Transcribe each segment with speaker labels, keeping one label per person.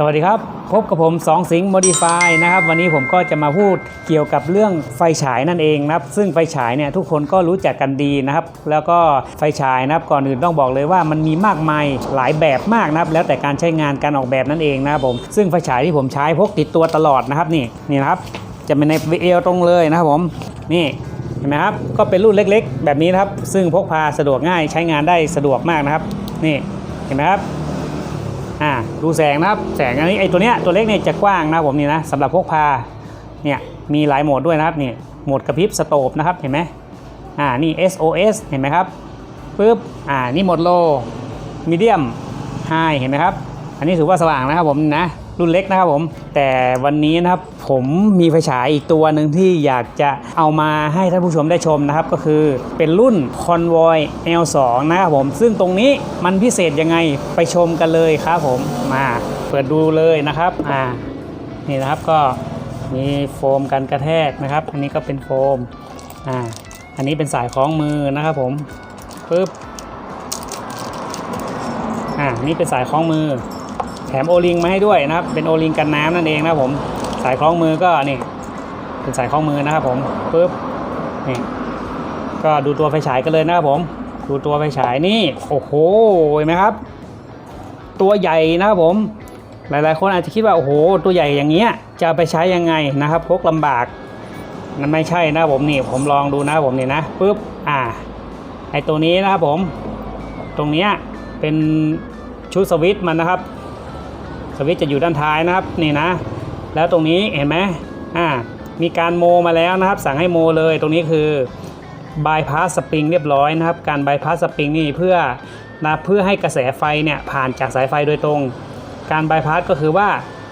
Speaker 1: สวัสดีครับ พบกับผมสองสิงห์โมดิฟายนะครับ วันนี้ผมก็จะมาพูดเกี่ยวกับเรื่องไฟฉายนั่นเองนะครับ ซึ่งไฟฉายเนี่ยทุกคนก็รู้จักกันดีนะครับ แล้วก็ไฟฉายนะครับก่อนอื่นต้องบอกเลยว่ามันมีมากมายหลายแบบมากนะครับ แล้วแต่การใช้งานการออกแบบนั่นเองนะครับผม ซึ่งไฟฉายที่ผมใช้พกติดตัวตลอดนะครับนี่นี่นะครับ จะเป็นในเอวตรงเลยนะครับผม นี่เห็นไหมครับ ก็เป็นรุ่นเล็ก ๆ แบบนี้นะครับ ซึ่งพกพาสะดวกง่ายใช้งานได้สะดวกมากนะครับ นี่เห็นไหมครับ อ่าดูแสงนะครับแสงอันนี้ไอตัวเนี้ยตัวเล็กเนี่ยจะกว้างนะผมนี่นะสำหรับพกพาเนี่ยมีหลายโหมดด้วยนะครับนี่โหมดกระพริบสโตบนะครับเห็นไหมอ่านี่ SOS เห็นไหมครับปึ๊บอ่านี่โหมดโลมีเดียมไฮเห็นไหมครับ อันนี้ถือว่าสว่างนะครับผมนะ รุ่นเล็กนะครับผม แต่วันนี้นะครับผมมีไฟฉายอีกตัวหนึ่งที่อยากจะเอามาให้ท่านผู้ชมได้ชมนะครับ ก็คือเป็นรุ่น Convoy L2 นะครับผม ซึ่งตรงนี้มันพิเศษยังไงไปชมกันเลยครับผมมาเปิดดูเลยนะครับอ่านี่นะครับก็มีโฟมกันกระแทกนะครับ อันนี้ก็เป็นโฟมอ่าอันนี้เป็นสายคล้องมือนะครับผมปึ๊บอ่านี่เป็นสายคล้องมือ แถมโอลิงมาให้ด้วยนะครับ เป็นโอลิงกันน้ำนั่นเองนะผม สายคล้องมือก็นี่ เป็นสายคล้องมือนะครับผมปึ๊บนี่ก็ดูตัวไฟฉายกันเลยนะครับผม ดูตัวไฟฉายนี่โอ้โหเห็นไหมครับ ตัวใหญ่นะครับผม หลายๆ คนอาจจะคิดว่าโอ้โห ตัวใหญ่อย่างเงี้ยจะไปใช้ยังไงนะครับพกลำบากนั่นไม่ใช่นะผมนี่ผมลองดูนะผมนี่นะปึ๊บอ่าไอตัวนี้นะครับผม ตรงเนี้ยเป็นชุดสวิตช์มันนะครับ สวิตช์จะอยู่ด้านท้ายนะครับนี่นะ แล้วตรงนี้เห็นไหมอ่ามีการโมมาแล้วนะครับ สั่งให้โมเลยตรงนี้คือบายพาสสปริงเรียบร้อยนะครับ การบายพาสสปริงนี่เพื่อนะเพื่อให้กระแสไฟเนี่ยผ่านจากสายไฟโดยตรง การบายพาสก็คือว่า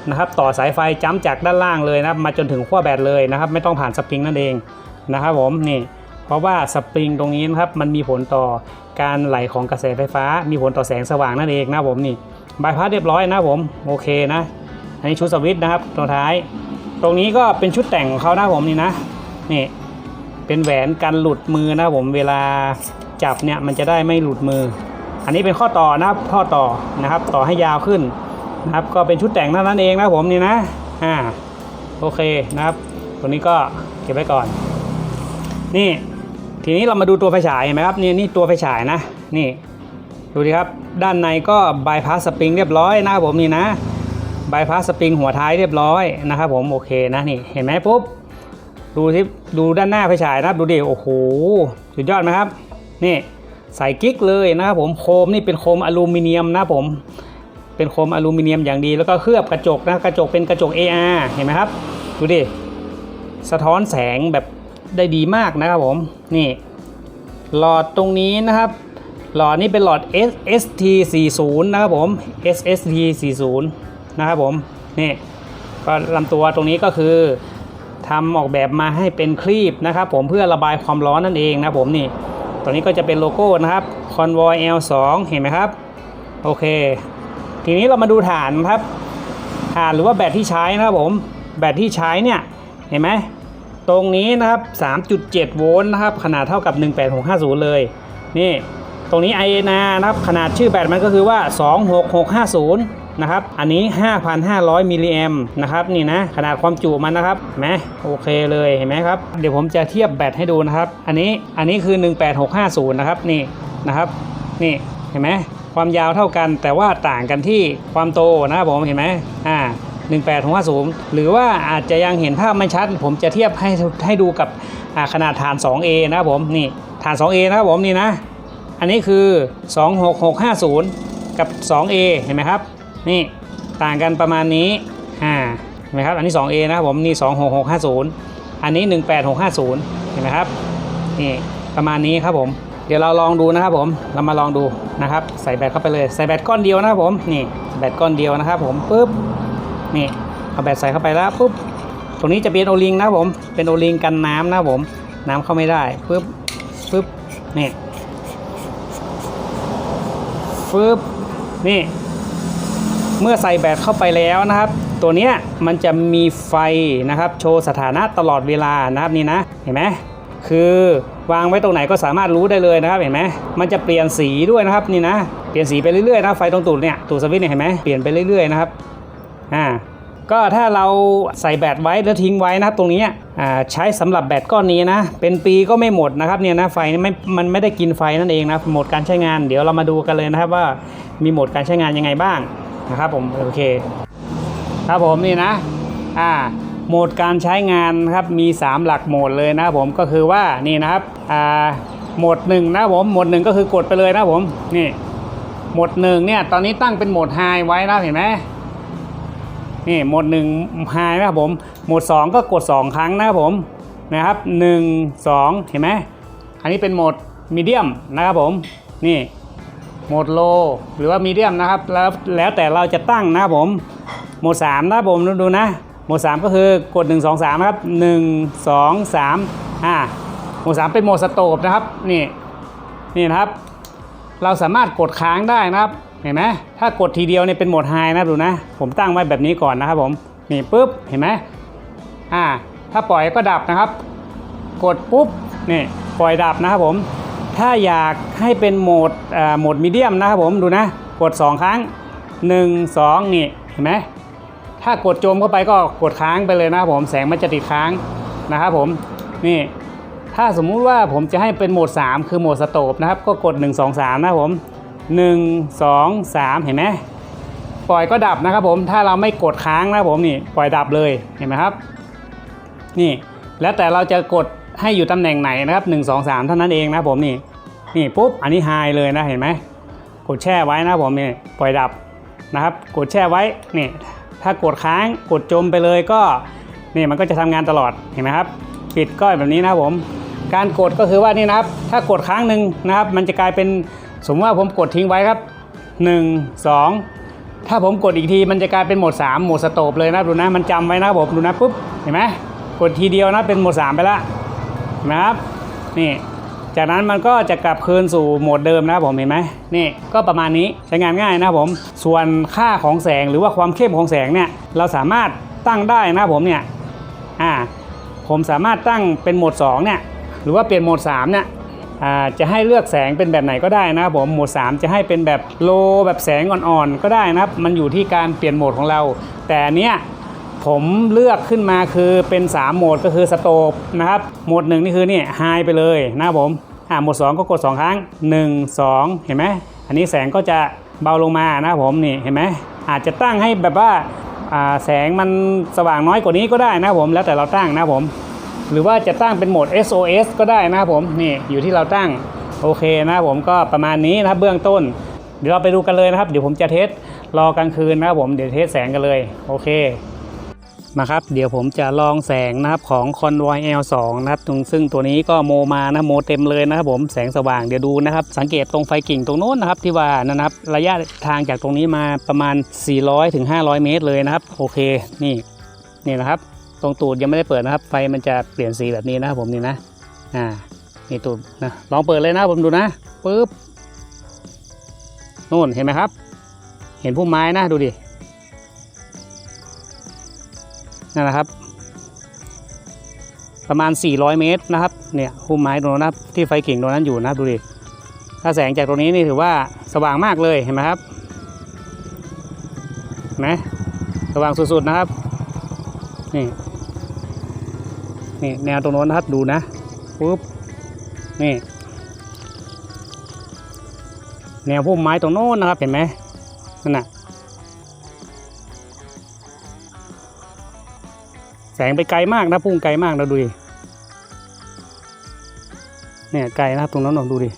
Speaker 1: นะครับต่อสายไฟจ้ำจากด้านล่างเลยนะครับมาจนถึงขั้วแบตเลยนะครับ ไม่ต้องผ่านสปริงนั่นเองนะครับผมนี่เพราะว่าสปริงตรงนี้นะครับมันมีผลต่อการไหลของกระแสไฟฟ้า มีผลต่อแสงสว่างนั่นเองนะผมนี่ บายพาสเรียบร้อยนะผมโอเคนะ อันนี้ชุดสวิตนะครับตัวท้าย ตรงนี้ก็เป็นชุดแต่งของเขานะผมนี่นะนี่เป็นแหวนกันหลุดมือนะผมเวลาจับเนี่ยมันจะได้ไม่หลุดมือ อันนี้เป็นข้อต่อนะครับข้อต่อนะครับ ต่อให้ยาวขึ้นนะครับ ก็เป็นชุดแต่งเท่านั้นเองนะผมนี่นะอ่าโอเคนะครับ ตรงนี้ก็เก็บไว้ก่อน นี่ทีนี้เรามาดูตัวไฟฉายเห็นไหมครับนี่นี่ตัวไฟฉายนะนี่ ดูดิครับ ด้านในก็บายพาสสปริงเรียบร้อยนะครับผมนี่นะบายพาสสปริงหัวท้ายเรียบร้อยนะครับผมโอเคนะนี่เห็นไหมปุ๊บดูที่ดูด้านหน้าไฟฉายนะครับดูดิโอ้โหสุดยอดไหมครับ นี่ใส่กิ๊กเลยนะครับผมโคมนี่เป็นโคมอลูมิเนียมนะผมเป็นโคมอลูมิเนียมอย่างดีแล้วก็เคลือบกระจกนะกระจกเป็นกระจก AR เห็นไหมครับ ดูดิสะท้อนแสงแบบได้ดีมากนะครับผมนี่หลอดตรงนี้นะครับ หลอดนี้เป็นหลอด SST 40นะครับผม SST 40นะครับผมนี่ก็ลำตัวตรงนี้ก็คือทำออกแบบมาให้เป็นครีบนะครับผมเพื่อระบายความร้อนนั่นเองนะผมนี่ตัวนี้ก็จะเป็นโลโก้นะครับ Convoy L2 เห็นไหมครับ โอเค ทีนี้เรามาดูฐานครับฐานหรือว่าแบตที่ใช้นะครับผม แบตที่ใช้เนี่ย เห็นไหมตรงนี้นะครับ 3.7 โวลต์นะครับ ขนาดเท่ากับ 18650 เลย นี่ ตรงนี้ INR นะครับขนาดชื่อแบตมันก็คือว่า 26650 นะครับ อันนี้ 5,500 มิลลิแอมนะครับนี่นะขนาดความจุมันนะครับเห็นไหมโอเคเลยเห็นไหมครับ เดี๋ยวผมจะเทียบแบตให้ดูนะครับ อันนี้อันนี้คือ 18650 นะครับนี่นะครับนี่เห็นไหมความยาวเท่ากันแต่ว่าต่างกันที่ความโตนะครับผมเห็นไหมอ่า18650 หรือว่าอาจจะยังเห็นภาพไม่ชัด ผมจะเทียบให้ให้ดูกับขนาดฐาน 2A นะครับผมนี่ฐาน 2A นะครับผมนี่นะ อันนี้คือ 26650 กับ 2A เห็นไหมครับ นี่ต่างกันประมาณนี้อ่าเห็นไหมครับ อันนี้ 2A นะครับผม นี่ 26650 อันนี้ 18650 เห็นไหมครับ นี่ประมาณนี้ครับผม เดี๋ยวเราลองดูนะครับผม เรามาลองดูนะครับ ใส่แบตเข้าไปเลย ใส่แบตก้อนเดียวนะครับผม นี่แบตก้อนเดียวนะครับผมปึ๊บ นี่เอาแบตใส่เข้าไปแล้วปุ๊บ ตรงนี้จะเป็นโอลิงนะครับผม เป็นโอลิงกันน้ำนะครับผม น้ำเข้าไม่ได้ปึ๊บปึ๊บ นี่ึบนี่ เมื่อใส่แบตเข้าไปแล้วนะครับ ตัวเนี้ยมันจะมีไฟนะครับ โชว์สถานะตลอดเวลานะครับนี่นะเห็นไหมคือวางไว้ตรงไหนก็สามารถรู้ได้เลยนะครับเห็นไหมมันจะเปลี่ยนสีด้วยนะครับนี่นะ เปลี่ยนสีไปเรื่อยๆนะไฟตรงตูดเนี่ยตูดสวิตช์เนี่ยเห็นไหมเปลี่ยนไปเรื่อยๆนะครับอ่า ก็ถ้าเราใส่แบตไว้แล้วทิ้งไว้นะตรงนี้ใช้สำหรับแบตก้อนนี้นะ เป็นปีก็ไม่หมดนะครับเนี่ยนะไฟไม่มันไม่ได้กินไฟนั่นเองนะโหมดการใช้งานเดี๋ยวเรามาดูกันเลยนะครับว่ามีโหมดการใช้งานยังไงบ้างนะครับผมโอเคครับผมนี่นะอ่าโหมดการใช้งานครับมี 3 หลักโหมดเลยนะครับผมก็คือว่านี่นะครับอ่าโหมดหนึ่งนะครับผมโหมดหนึ่งก็คือกดไปเลยนะครับผมนี่โหมดหนึ่งเนี่ยตอนนี้ตั้งเป็นโหมดไฮไว้นะเห็นไหม นี่โหมดหนึ่งไฮนะครับผมโหมด 2 ก็กด 2 ครั้งนะครับผมนะครับ1 2 เห็นไหมอันนี้เป็นโหมดมีเดียมนะครับผมนี่โหมดโลหรือว่ามีเดียมนะครับแล้วแล้วแต่เราจะตั้งนะครับผมโหมด3นะครับผมดูนะโหมด 3 ก็คือกด 1 2 3นะครับ1 2 3อ่าโหมด 3 เป็นโหมดสโตปนะครับนี่นี่นะครับ เราสามารถกดค้างได้นะครับ เห็นไหมถ้ากดทีเดียวเนี่ยเป็นโหมดไฮนะดูนะ ผมตั้งไว้แบบนี้ก่อนนะครับผมนี่ปุ๊บเห็นไหมอ่า ถ้าปล่อยก็ดับนะครับ กดปุ๊บนี่ปล่อยดับนะครับผม ถ้าอยากให้เป็นโหมดอ่าโหมดมีเดียมนะครับผมดูนะ กด 2 ครั้ง 1 2 นี่เห็นไหมถ้ากดโจมเข้าไปก็กดค้างไปเลยนะครับผมแสงมันจะติดค้างนะครับผมนี่ถ้าสมมุติว่าผมจะให้เป็นโหมด 3 คือโหมดสโตปนะครับ ก็กด 1 2 3 นะครับผม 1 2 3 เห็นไหมปล่อยก็ดับนะครับผมถ้าเราไม่กดค้างนะครับผมนี่ปล่อยดับเลยเห็นไหมครับ นี่แล้วแต่เราจะกดให้อยู่ตำแหน่งไหนนะครับ 1 2 3 เท่านั้นเองนะผมนี่นี่ปุ๊บอันนี้ไฮเลยนะเห็นไหมกดแช่ไว้นะผมนี่ปล่อยดับนะครับ กดแช่ไว้นี่ถ้ากดค้างกดจมไปเลยก็นี่มันก็จะทำงานตลอดเห็นไหมครับปิดก็แบบนี้นะผม การกดก็คือว่านี่นะครับ ถ้ากดครั้งหนึ่งนะครับ มันจะกลายเป็น สมมติว่าผมกดทิ้งไว้ครับ 1 2 ถ้าผมกดอีกทีมันจะกลายเป็นโหมด 3 โหมดสโตปเลยนะดูนะมันจำไว้นะครับผมดูนะปุ๊บเห็นไหมกดทีเดียวนะเป็นโหมด 3 ไปละเห็นไหมครับนี่จากนั้นมันก็จะกลับคืนสู่โหมดเดิมนะครับผมเห็นไหมนี่ก็ประมาณนี้ใช้งานง่ายนะครับผม ส่วนค่าของแสงหรือว่าความเข้มของแสงเนี่ยเราสามารถตั้งได้นะครับผมเนี่ยอ่าผมสามารถตั้งเป็นโหมด2เนี่ยหรือว่าเปลี่ยนโหมด3เนี่ย จะให้เลือกแสงเป็นแบบไหนก็ได้นะครับผมโหมด 3 จะให้เป็นแบบโลแบบแสงอ่อนๆก็ได้นะครับ มันอยู่ที่การเปลี่ยนโหมดของเรา แต่เนี้ยผมเลือกขึ้นมาคือเป็น 3 โหมดก็คือสโตปนะครับโหมดหนึ่งนี่คือนี่ไฮไปเลยนะครับผมอ่าโหมด 2 ก็กด 2 ครั้ง 1 2 เห็นไหมอันนี้แสงก็จะเบาลงมานะครับผมนี่เห็นไหมอาจจะตั้งให้แบบว่าอ่าแสงมันสว่างน้อยกว่านี้ก็ได้นะครับผมแล้วแต่เราตั้งนะครับผม หรือว่าจะตั้งเป็นโหมด SOS ก็ได้นะครับผมนี่อยู่ที่เราตั้งโอเคนะครับผมก็ประมาณนี้นะครับเบื้องต้น เดี๋ยวเราไปดูกันเลยนะครับ เดี๋ยวผมจะเทสรอกลางคืนนะครับผมเดี๋ยวเทสแสงกันเลยโอเคนะครับเดี๋ยวผมจะลองแสงนะครับของ Convoy L2 นะครับตรงซึ่งตัวนี้ก็โมมานะโมเต็มเลยนะครับผมแสงสว่างเดี๋ยวดูนะครับ สังเกตตรงไฟกิ่งตรงโน้นนะครับที่ว่านะครับระยะทางจากตรงนี้มาประมาณ 400ถึง500 เมตรเลยนะครับ โอเคนี่นี่นะครับ ตรงตูดยังไม่ได้เปิดนะครับ ไฟมันจะเปลี่ยนสีแบบนี้นะครับผมนี่นะ อ่านี่ตูดนะลองเปิดเลยนะผมดูนะปึ๊บนู่นเห็นไหมครับ เห็นพุ่มไม้นะดูดินั่นแหละครับ ประมาณ 400 เมตรนะครับเนี่ยพุ่มไม้ตรงนั้นนะที่ไฟกิ่งตรงนั้นอยู่นะดูดิถ้าแสงจากตรงนี้นี่ถือว่าสว่างมากเลยเห็นไหมครับนไหมสว่างสุดๆนะครับนี่ นี่แนวตรงโน้นนะครับดูนะปุ๊บนี่ แนวพุ่มไม้ตรงโน้นนะครับเห็นไหมนั่นน่ะแสงไปไกลมากนะพุ่งไกลมากนะดูดิเนี่ยไกลนะครับตรงนั้นลองดูดิ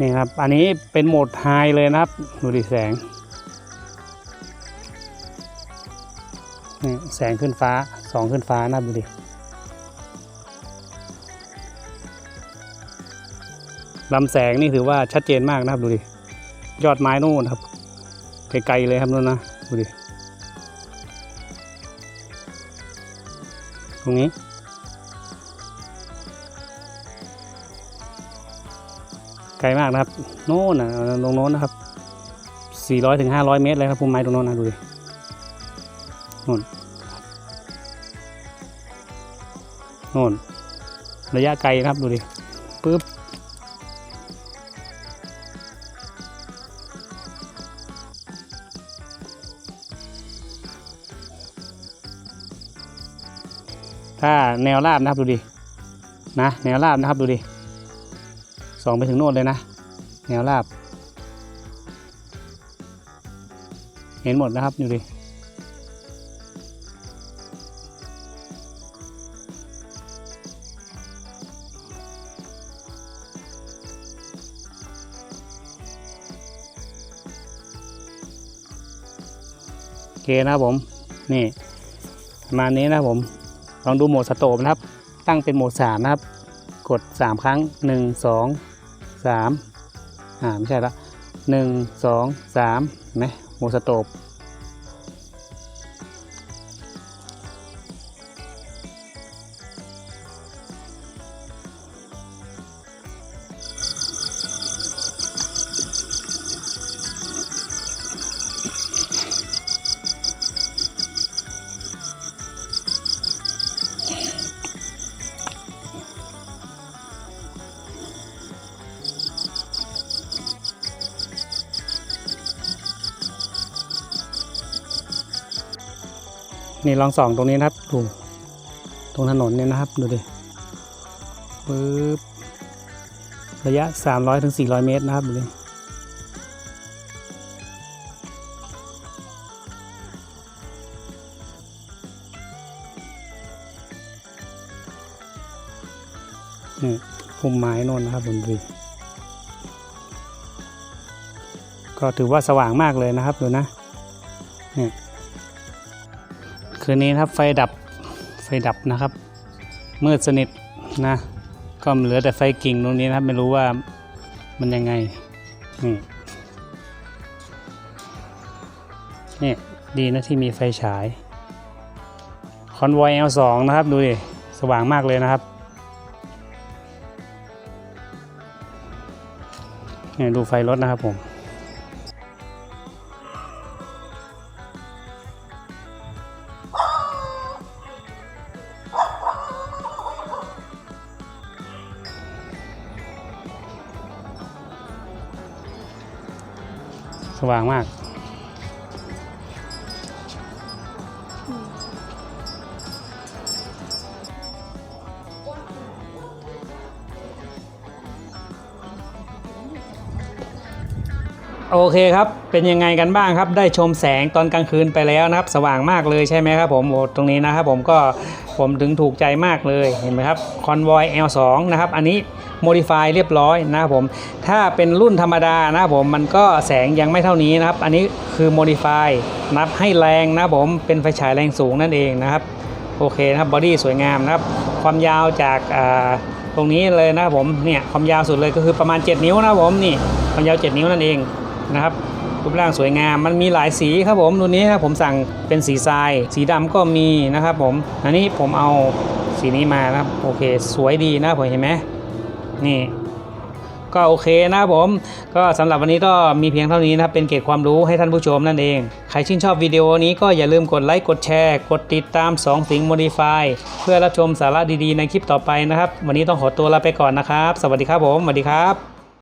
Speaker 1: นี่ครับ อันนี้เป็นโหมดไฮเลยนะครับ ดูดิแสง แสงขึ้นฟ้าสองขึ้นฟ้านะครับดูดิลำแสงนี่ถือว่าชัดเจนมากนะครับดูดิยอดไม้นู่นครับไกลๆเลยครับนู่นนะดูดิตรงนี้ไกลมากนะครับโน่นนะตรงโน้นนะครับ 400ถึง500 เมตรเลยครับพุ่มไม้ตรงโน้นนะดูดิโน่น โน่นระยะไกลนะครับดูดิปึ๊บถ้าแนวราบนะครับดูดินะแนวราบนะครับดูดิส่องไปถึงโน่นเลยนะ แนวราบ เห็นหมดนะครับดูดิ เคนะครับผม นี่ประมาณนี้นะครับผม ลองดูโหมดสโตปนะครับ ตั้งเป็นโหมดสามนะครับ กดสามครั้งหนึ่งสองสามอ่าไม่ใช่ละหนึ่งสองสามเห็นไหมโหมดสโตป นี่ลองส่องตรงนี้นะครับดูตรงถนนเนี่ยนะครับดูดิปึ๊บระยะ 300ถึง400 เมตรนะครับดูดินี่พุ่มไม้น่นนะครับดูดิก็ถือว่าสว่างมากเลยนะครับดูนะเนี่ย คืนนี้ครับไฟดับไฟดับนะครับ มืดสนิทนะ ก็เหลือแต่ไฟกิ่งตรงนี้นะครับ ไม่รู้ว่ามันยังไง นี่นี่ดีนะที่มีไฟฉายคอนวอย L2 นะครับ ดูดิ สว่างมากเลยนะครับนี่ดูไฟรถนะครับผม สว่างมาก โอเคครับ เป็นยังไงกันบ้างครับ ได้ชมแสงตอนกลางคืนไปแล้วนะครับ สว่างมากเลยใช่ไหมครับผมโอ้ตรงนี้นะครับผมก็ ผมถึงถูกใจมากเลยเห็นไหมครับ Convoy L2 นะครับอันนี้ Modify เรียบร้อยนะครับผมถ้าเป็นรุ่นธรรมดานะครับผมมันก็แสงยังไม่เท่านี้นะครับ อันนี้คือ Modify นับให้แรงนะครับผมเป็นไฟฉายแรงสูงนั่นเองนะครับโอเคนะครับบอดี้สวยงามนะครับ ความยาวจากาตรงนี้เลยนะครับผมเนี่ยความยาวสุดเลยก็คือประมาณ 7 นิ้วนะครับผมนี่ความยาว 7 นิ้วนั่นเองนะครับ รูปร่างสวยงาม มันมีหลายสีครับผมตัวนี้ครับผมสั่งเป็นสีทราย สีดำก็มีนะครับผม อันนี้ผมเอาสีนี้มานะครับโอเค สวยดีนะผมเห็นไหมนี่ก็โอเคนะผม ก็สำหรับวันนี้ก็มีเพียงเท่านี้นะครับ เป็นเกร็ดความรู้ให้ท่านผู้ชมนั่นเอง ใครชื่นชอบวิดีโอนี้ก็อย่าลืมกดไลค์ กดแชร์ กดติดตาม 2 สิง Modify เพื่อรับชมสาระดีๆ ในคลิปต่อไปนะครับ วันนี้ต้องขอตัวลาไปก่อนนะครับ สวัสดีครับผม สวัสดีครับ